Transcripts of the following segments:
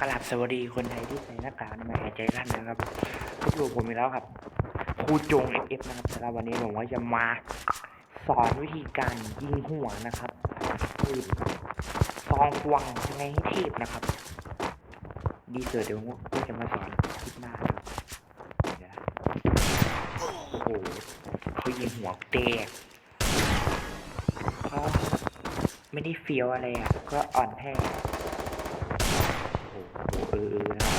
กราบสวัสดีคนไทยที่ใส่หน้ากากอนามัยหายใจรั่นนะครับทุกลูกผมมีแล้วครับครูจงเอฟเอฟนะครับสำหรับวันนี้ผมว่าจะมาสอนวิธีการยิงหัวนะครับคือซองควงยังไงให้เทพนะครับ ดีเกิดเดี๋ยวผมก็จะมาสอนคลิปหน้าครับโอ้โหเขายิงหัวเตกก็ไม่ได้เฟี้ยวอะไรอะก็อ่อนแท้โอ้โหเออเออนะครับ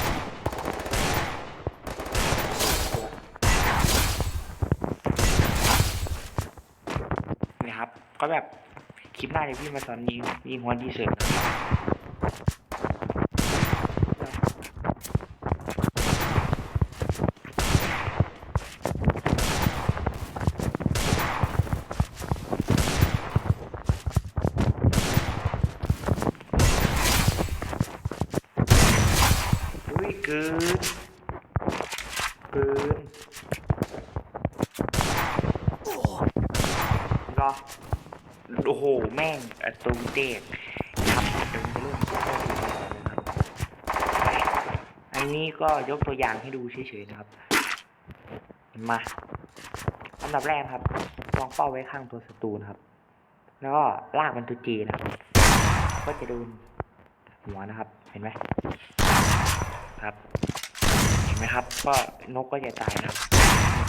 นี่ครับ ก็แบบคลิปหน้าเดี๋ยวพี่มาสอนยิงยิงหัวดีเสร์ตอุ้ยเกินเกินรอ โอ้โห แม่งอะตูมเตกครับเดี๋ยวผมเริ่มเข้าสู่การสอนเลยครับอันนี้ก็ยกตัวอย่างให้ดูเฉยๆนะครับ มาอันดับแรกครับวางเป้าไว้ข้างตัวศัตรูนะครับ แล้วก็ลากมันตัวจีนะครับ ก็จะโดนหัวนะครับ เห็นไหมครับ เห็นไหมครับ ก็นกก็จะตายนะ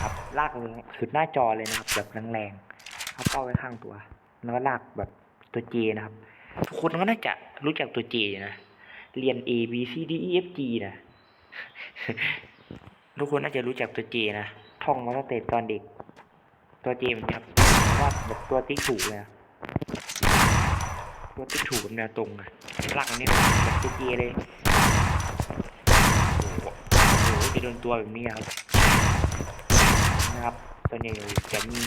ครับ ลากลงสุดหน้าจอเลยนะครับแบบแรงๆเอาเป้าไว้ข้างตัว แล้วก็ลากแบบตัว J นะครับ ทุกคนก็น่าจะรู้จักตัว J นะ เรียน A B C D E F G นะ ทุกคนน่าจะรู้จักตัว J นะ ท่องมาตั้งแต่ตอนเด็ก ตัว J เหมือนกันครับเพราะว่าแบบตัวติ๊กถูกเลยนะตัวติ๊กถูกแบบแนวตรงอะลากอันนี้แบบตัว J เลยโอ้โหโอ้โหจะโดนตัวแบบนี้ครับนะครับ ตัวนี้จะมี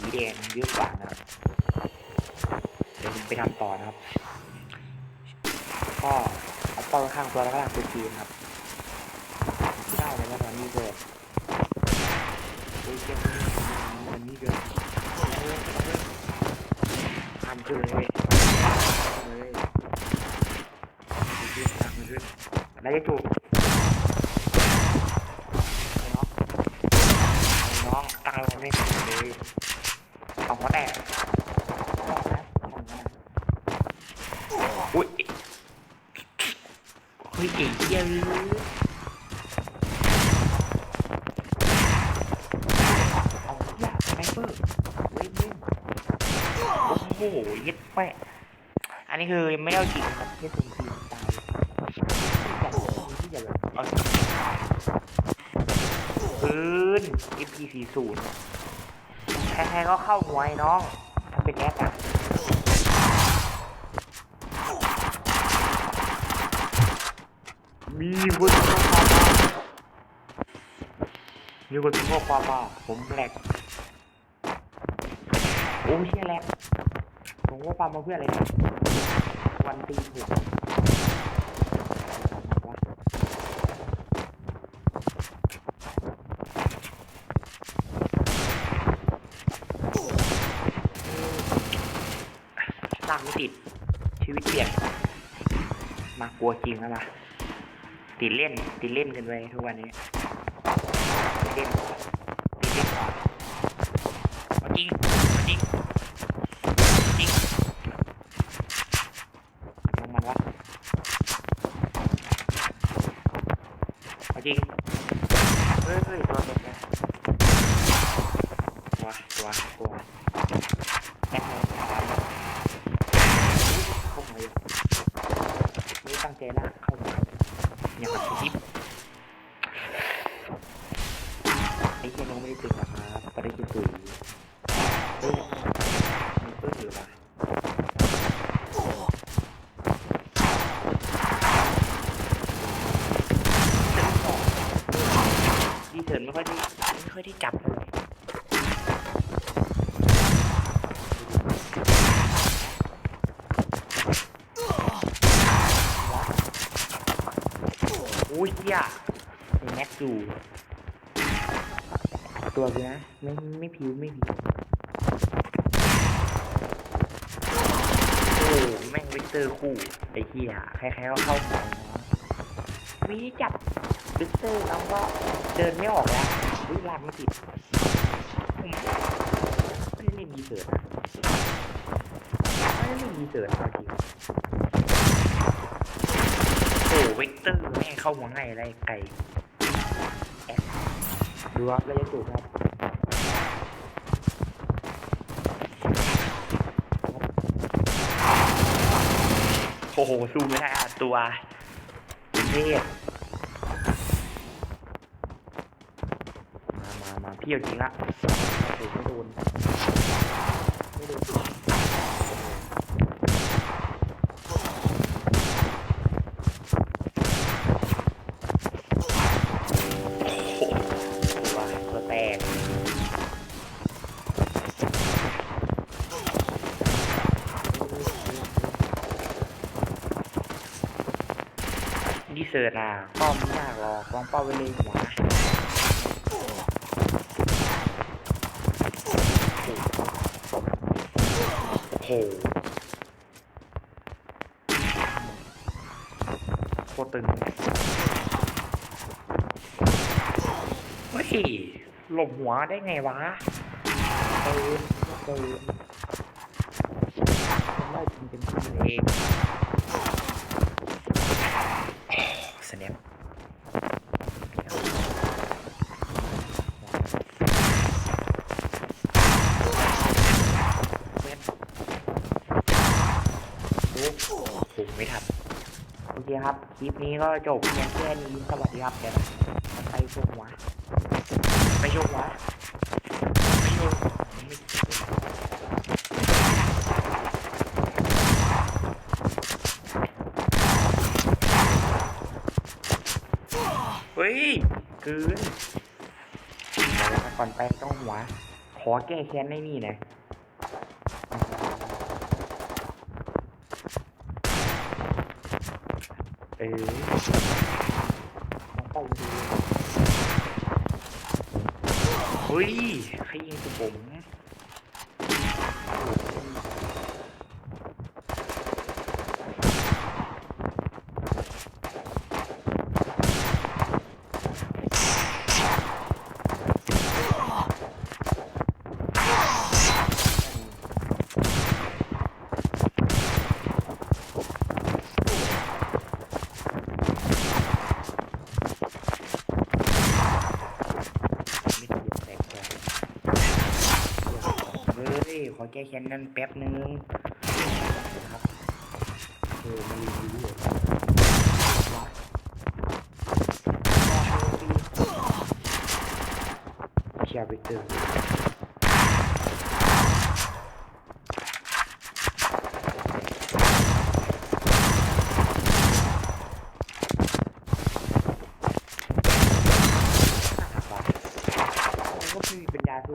สีแดงเยอะกว่านะครับเดี๋ยวผมไปทำต่อนะครับ ก็เอาป้าไว้ข้างตัวแล้วก็ลากตัวจีนครับได้เลยนะตอนนี้เกิดโอ้ยเจ้ามันนี่เกิดทำขึ้นเลยเลยขึ้นทำขึ้นอะไรจะถูก น้องตั้งเราไม่ถูกเลยเอา หัวแตกอุ้ยเฮ้ยเอ๋เยเลยเอาอยาสไนเปอร์เว้ยโอ้โหยึดแม่อันนี้คือไม่เอาจริงครับแค่สุ่มสี่ตายที่จะแบบเอาปืน MP40 ใครๆก็เข้าหัวไอ้น้องถ้าเป็นแอคอะมีคนส่งข้อความมามีคนส่งข้อความมาผมแหลกโอ้เชี่ยแหลกส่งข้อความมาเพื่ออะไรวันตีหัววะ สร้างไม่ ติดชีวิตเปลี่ยน มากลัวจริงแล้วล่ะติดเล่นติดเล่นกันไปทุกวันนี้ติดเล่นติดเล่นก่อนเอาจริงเอาจริงจริงมันมันวะเอาจริงเฮ้ยเฮ้ยตัวเด็กนะตัวตัวตัวแอบเลยเข้ามาอยู่นี่ ตั้งใจละเข้ามาอย่ามาทิปไอ้เหี้ยน้องไม่ได้ตึงหรอครับไม่ได้คือตุ๋ยเอ้ยมันเอ้ยหรือวะดีเถินไม่ค่อยได้ไม่ค่อยได้จับเลย โอ้ยเหี้ยมีแม็กอยู่ตัวเลยนะ ไม่ไม่ผิวไม่ผิวโอ้แม่งวิกเตอร์คู่ไอ้เหี้ยใครๆก็เข้าหัวเนะวิจับวิกเตอร์เราก็เดินไม่ออกแล้ววิลากไม่ติดไม่ได้เล่นดีเสิร์ตนะไม่ได้เล่นดีเสิร์ตเอาจริง วิกเตอร์แม่งเข้าหัวง่ายอะไรไก่ดูครับระยะจูบครับโอ้โหสู้ไม่ได้อะตัวเทพมามามาพี่เอาจริงละโอ้โหไม่โดนไม่โดน เซอร์น่ะป้อมยากหรอกลองป้าไปเลยหัวโอ้โหโคตรตึงเฮ้ยหลบหัวได้ไงวะปืนปืนได้จริงเป็นที่เองสแนป เว็บ ดูผมไม่ทันโอเคครับ คลิปนี้ก็จบเพียงแค่นี้สวัสดีครับเดี๋ยวนะมันไปชมวะไปชมวะไปชมไม่เฮ้ยเกินเดี๋ยวนะก่อนไปต้องหัว ขอแก้แค้นไม่มีนะ เออต้องไปดูเฮ้ยใครยิงตัวผมเสียแตกแตกเฮ้ย ขอ แก้แค้นนั่นแป๊บนึงครับเออมันมีอยู่เชียร์ไปเติมนก็มีปัญญาสู้